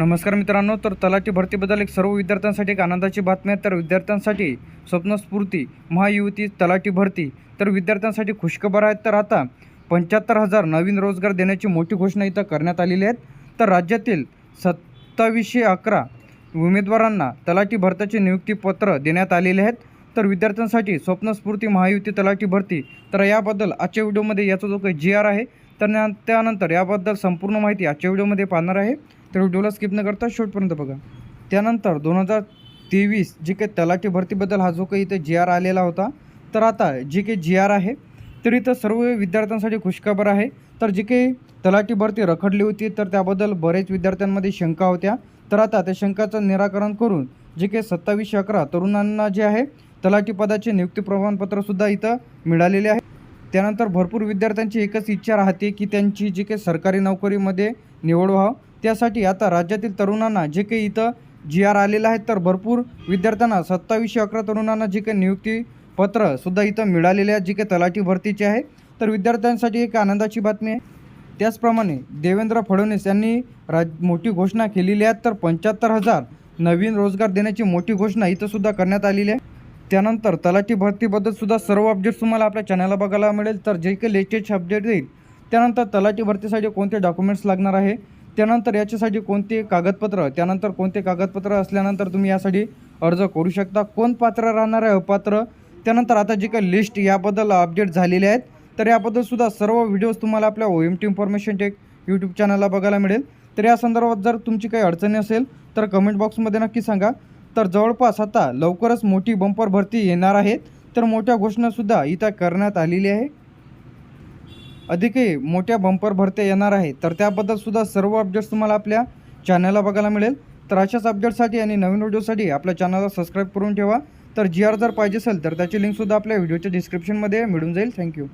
नमस्कार मित्रांनो तर तलाठी भरतीबद्दल एक सर्व विद्यार्थ्यांसाठी एक आनंदाची बातमी आहे. तर विद्यार्थ्यांसाठी स्वप्नस्फूर्ती महायुती तलाठी भरती तर विद्यार्थ्यांसाठी खुशखबर आहेत. तर आता पंच्याहत्तर हजार नवीन रोजगार देण्याची मोठी घोषणा इथं करण्यात आलेली आहे. तर राज्यातील सत्तावीसशे अकरा उमेदवारांना तलाठी भरताचे नियुक्तीपत्र देण्यात आलेले आहेत. तर विद्यार्थ्यांसाठी स्वप्नस्फूर्ती महायुती तलाठी भरती तर याबद्दल आजच्या व्हिडिओमध्ये याचा जो काही जी आर आहे तर त्यानंतर याबद्दल संपूर्ण माहिती आजच्या व्हिडिओमध्ये पाहणार आहे. तर व्हिडिओला स्किप न करता शेवटपर्यंत बघा. त्यानंतर दोन हजार तेवीस जी काही तलाठी भरतीबद्दल हा जो काही इथे जी आर आलेला होता तर आता जी काही जी आर आहे. तर इथं सर्व विद्यार्थ्यांसाठी खुशखबर आहे. तर जी काही तलाठी भरती रखडली होती तर त्याबद्दल बरेच विद्यार्थ्यांमध्ये शंका होत्या. तर आता त्या शंकाचं निराकरण करून जे काही सत्तावीसशे अकरा तरुणांना जे आहे तलाठी पदाचे नियुक्ती प्रमाणपत्रसुद्धा इथं मिळालेले आहे. त्यानंतर भरपूर विद्यार्थ्यांची एकच इच्छा राहते की त्यांची जी काही सरकारी नोकरीमध्ये निवड व्हावं. त्यासाठी आता राज्यातील तरुणांना जे काही इथं जी आर आलेलं आहे तर भरपूर विद्यार्थ्यांना सत्तावीसशे अकरा तरुणांना जे काही नियुक्तीपत्रसुद्धा इथं मिळालेले आहे जी काही तलाठी भरतीची आहे तर विद्यार्थ्यांसाठी एक आनंदाची बातमी आहे. त्याचप्रमाणे देवेंद्र फडणवीस यांनी राज मोठी घोषणा केलेली आहे तर पंच्याहत्तर हजार नवीन रोजगार देण्याची मोठी घोषणा इथंसुद्धा करण्यात आलेली आहे. त्यानंतर तलाठी भरतीबद्दल सुद्धा सर्व अपडेट्स तुम्हाला आपल्या चॅनलला बघायला मिळेल. तर जे काही लेटेस्ट अपडेट देईल त्यानंतर तलाठी भरतीसाठी कोणते डॉक्युमेंट्स लागणार आहे? त्यानंतर याच्यासाठी कोणते कागदपत्र? त्यानंतर कोणते कागदपत्र असल्यानंतर तुम्ही यासाठी अर्ज करू शकता. कोण पात्र राहणार आहे अपात्र? त्यानंतर आता जे काही लिस्ट याबद्दल अपडेट झालेले आहेत तर याबद्दल सुद्धा सर्व व्हिडिओज तुम्हाला आपल्या O M T information tech YouTube चॅनलला बघायला मिळेल. तर या संदर्भात जर तुमची काही अडचणी असेल तर कमेंट बॉक्समध्ये नक्की सांगा. तर जवळपास आता लवकरच मोठी बंपर भरती येणार आहेत. तर मोठ्या घोषणासुद्धा इथं करण्यात आलेली आहे. अधिकही मोठ्या बंपर भरत्या येणार आहे तर त्याबद्दलसुद्धा सर्व अपडेट्स तुम्हाला आपल्या चॅनलला बघायला मिळेल. तर अशाच अपडेट्ससाठी आणि नवीन व्हिडिओसाठी आपल्या चॅनलला सबस्क्राईब करून ठेवा. तर जी आर जर पाहिजे असेल तर त्याची लिंकसुद्धा आपल्या व्हिडिओच्या डिस्क्रिप्शनमध्ये मिळून जाईल. थँक्यू